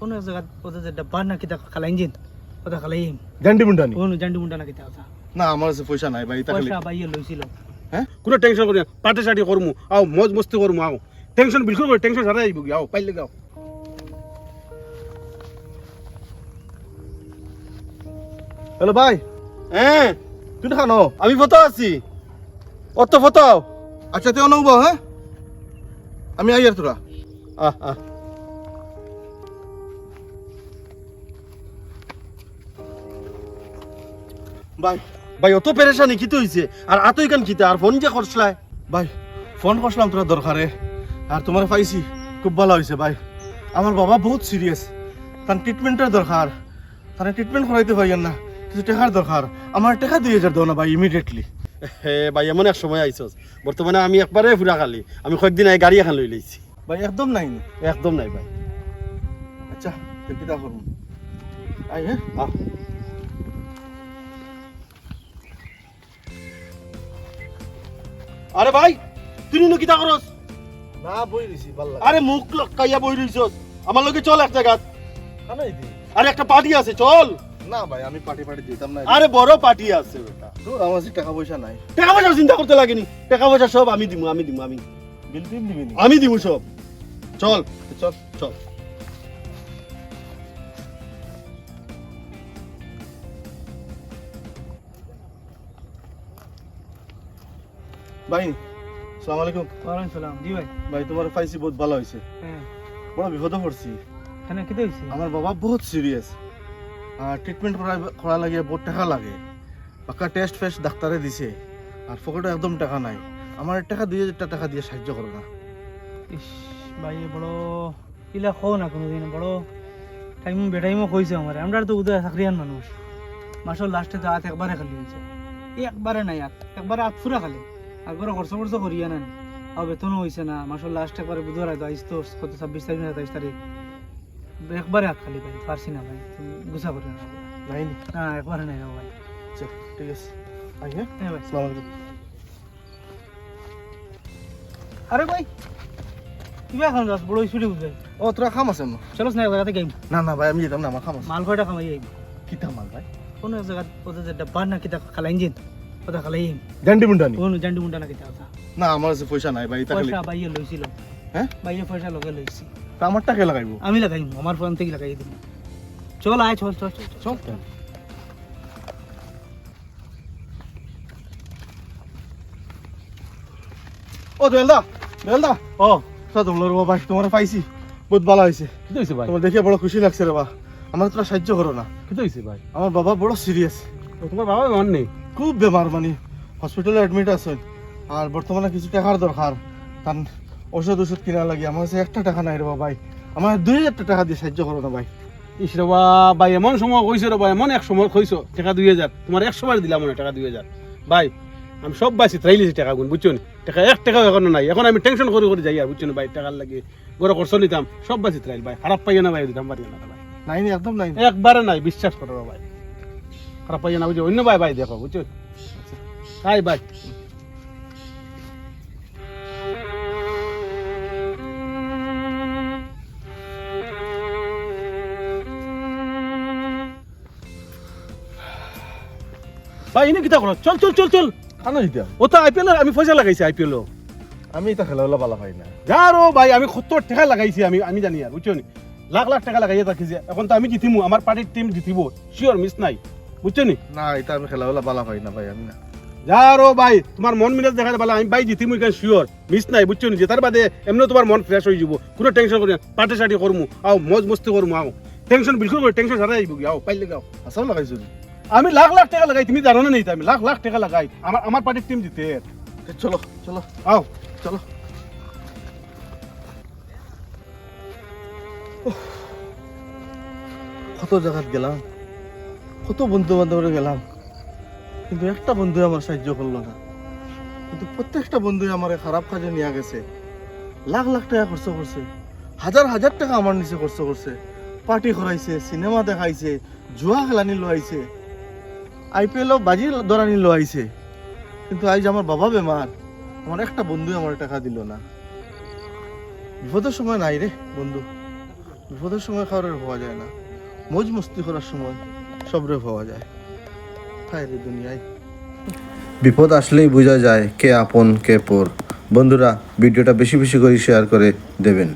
কোনো এক জায়গা ওদের যে ডাব্বা না কিতা খালাইন জিন ওটা খালাইম জান্ডি মুন্ডানি? কোনো জান্ডি মুন্ডা না কিতা ওটা না আমার কাছে পয়সা নাই ভাই তাহলে পয়সা বাইয়ে লইছিল। হ্যাঁ? কোনো টেনশন করি না পার্টি সার্টি করমু আও মজ মস্তি করমু আও। টেনশন বিলকুল করে টেনশন সারা যাইব কি আও পাইলে গাও হ্যালো ভাই। হ্যাঁ তুই খানো আমি ফটো আছি। অত ফটো আচ্ছা তুই অনুভ হ্যাঁ? আমি আই আর তোরা। আহ আহ। ভাই ভাই অত পেরেশানি কিতে হইছে? আর আতই কান কিতে? আর ফোন যে করছলাই? ভাই ফোন করছিলাম তোরা দরকারে। আর তোমার পাইছি খুব ভালো হয়েছে ভাই। আমার বাবা বহুত সিরিয়াস তার ট্রিটমেন্টের দরকার। তার ট্রিটমেন্ট করাইতে পাইয়েন না। কিছু টাকার দরকার। আমার টাকা দুই হাজার দাও না ভাই ইমিডিয়েটলি হে ভাই এমন এক সময় আইছস। বর্তমানে আমি একবারে ফুরা খালি। আমি কয়েকদিন আগে গাড়ি এখন লই লইছি। ভাই একদম নাই একদম নাই ভাই। আচ্ছা তো কিতা করুন আই হ্যাঁ আরে ভাই তুই নো কিতা করস? না বই ভালো লাগে। আরে মুখ লটকাইয়া বই রইছস। আমার লগে চল এক জায়গা খানাই দি? আরে একটা পার্টি আছে চল। না ভাই আমি পার্টি পার্টি দিতাম না। আরে বড় পার্টি আছে বেটা তো আমার টাকা পয়সা নাই। টাকা পয়সা চিন্তা করতে লাগেনি। টাকা পয়সা সব আমি দিমু আমি দিমু আমি। বিল দিবি আমি দিমু সব। চল চল। চল। ভাই সালাম আলাইকুম। ওয়ালাইকুম সালাম। জি ভাই। ভাই তোমার পাইছি বহুত ভালো হয়েছে। হ্যাঁ। বড় বিপদে পড়ছি। এখানে কিতা হইছে আমার বাবা বহুত সিরিয়াস আর ট্রিটমেন্ট করা করা লাগে বহুত টাকা লাগে। পাক্কা টেস্ট ফেস্ট ডাক্তারে দিছে। আর পকেটে একদম টাকা নাই। আমার টাকা দুই হাজার টাকা দিয়ে সাহায্য করো না। ইস ভাই বড় ইলা খো না কোনোদিন? বড় টাইম বেটাইমও কইছে আমার। আমরা তো উদয় চাকরিয়ান মানুষ। মাসের লাস্টে তো হাত একবারে খালি হয়েছে একবারে নাই হাত একবারে হাত ফুরা খালি। একবারে খরচ খরচ করিয়া না আর বেতনও হয়েছে না। মাসের লাস্ট একবারে বুধবার আইতো আইস তো কত ছাব্বিশ তারিখ না তেইশ তারিখ। একবারে হাত খালি ভাই পারছি না ভাই। গুছা করে না। নাই না? একবারে নাই ভাই। আচ্ছা ঠিক আছে। আই হ্যাঁ? হ্যাঁ ভাই। আরে ভাই কিবা এখন যাস বড় স্পিডে বুঝাই ও তোরা খাম আছে না চলো না এক গেম। না না ভাই আমি যেতাম না আমার খাম আছে। মাল কয়টা কামাই আইব। কিতা মাল ভাই? কোনো এক জায়গা ওদের যে না কিতা খালাইন জিন ওটা খালাইম জান্ডি মুন্ডানি কোনো জান্ডি মুন্ডা না কিতা ওটা না আমার কাছে পয়সা নাই ভাই তাহলে পয়সা বাইয়ে লইছিল হ্যাঁ বাইয়ে পয়সা লগে লইছি তা আমার টাকা লাগাইবো আমি লাগাইম আমার ফোন থেকে লাগাই দিম চল আয় চল চল চল ও দোয়েলদা দোয়েলদা ও সাদম লোর ভাই তোমার পাইছি বহুত ভালো হয়েছে কি হইছে ভাই তোমার দেখে বড় খুশি লাগছে রে বা আমার তোরা সাহায্য করো না কি হইছে ভাই আমার বাবা বড় সিরিয়াস তোমার বাবা মন নেই খুব বেমার মানে। হসপিটালে অ্যাডমিট আছে। আর বর্তমানে কিছু টাকার দরকার। তার ওষুধ ওষুধ কিনা লাগে। আমার কাছে একটা টাকা নাই রে ভাই। আমার দুই হাজার টাকা দিয়ে সাহায্য করো না ভাই। ইস রে ভাই এমন সময় কইছো রে ভাই এমন এক সময় কইছো টাকা দুই হাজার। তোমার এক সময় দিলাম মনে টাকা দুই হাজার। ভাই আমি সব বাইছি ত্রাইলিছি টাকা গুণ বুঝছ নি? টাকা এক টাকাও এখন নাই। এখন আমি টেনশন করে করে যাই আর বুঝছ নি ভাই? টাকার লাগে গড়ে খরচ নিতাম। সব বাইছি ত্রাইল ভাই। খারাপ পাইয়া না ভাই দিতাম পারি না ভাই। নাই একদম নাই। একবারে নাই বিশ্বাস করো ভাই। খারাপ পাইয়া না বুঝছ অন্য ভাই ভাই দেখো বুঝছ? তাই ভাই। ভাই এনে কিতা করো? চল চল চল চল। খানো দিতাম ও তো আইপিএল আমি পয়সা লাগাইছি আইপিএল আমি এটা খেলা হলে ভালো পাই না। যারো ভাই আমি কত টাকা লাগাইছি আমি আমি জানি আর বুঝছ নি? লাখ লাখ টাকা লাগাইয়া রাখিছি এখন তো আমি জিতিমু আমার পার্টির টিম জিতিব। শিওর মিস নাই। বুঝছ নি? না এটা আমি খেলা হলে ভালো পাই না ভাই আমি না। যারো ভাই তোমার মন মিলে দেখা যাবে আমি ভাই জিতিমু এখানে শিওর মিস নাই বুঝছ নি? তার বাদে এমনি তোমার মন ফ্রেশ হয়ে যাব। কোনো টেনশন করি পার্টি সার্টি করমু আও মজ মস্তি করমু আও। টেনশন বিলকুল করে টেনশন সারা যাইব আও পাইলে গাও আসাও লাগাইছো আমি লাখ লাখ টাকা লাগাই তুমি জানো না নেই আমি লাখ লাখ টাকা লাগাই। আমার আমার পার্টির টিম জিতে। চলো চলো। আও। চলো। কত জায়গাত গেলাম? কত বন্ধু বান্ধবরে গেলাম, কিন্তু একটা বন্ধু আমার সাহায্য করল না। কিন্তু প্রত্যেকটা বন্ধু আমার খারাপ কাজে নিয়ে গেছে। লাখ লাখ টাকা খরচ করছে, হাজার হাজার টাকা আমার নিচে খরচ করছে। পার্টি করাইছে, সিনেমা দেখাইছে, জুয়া খেলানি লোয়াইছে আইপিএলও বাজি দরানি লোয়াইছে কিন্তু আজ আমার বাবা বেমার, আমার একটা বন্ধু আমার টাকা দিল না। বিপদের সময় নাই রে, বন্ধু। বিপদের সময় খাওয়ারের পাওয়া যায় না। মজ মস্তি করার সময়। সবরে পাওয়া যায়। রে দুনিয়ায়। বিপদ আসলেই বোঝা যায় কে আপন, কে পর। বন্ধুরা, ভিডিওটা বেশি বেশি করে শেয়ার করে দেবেন।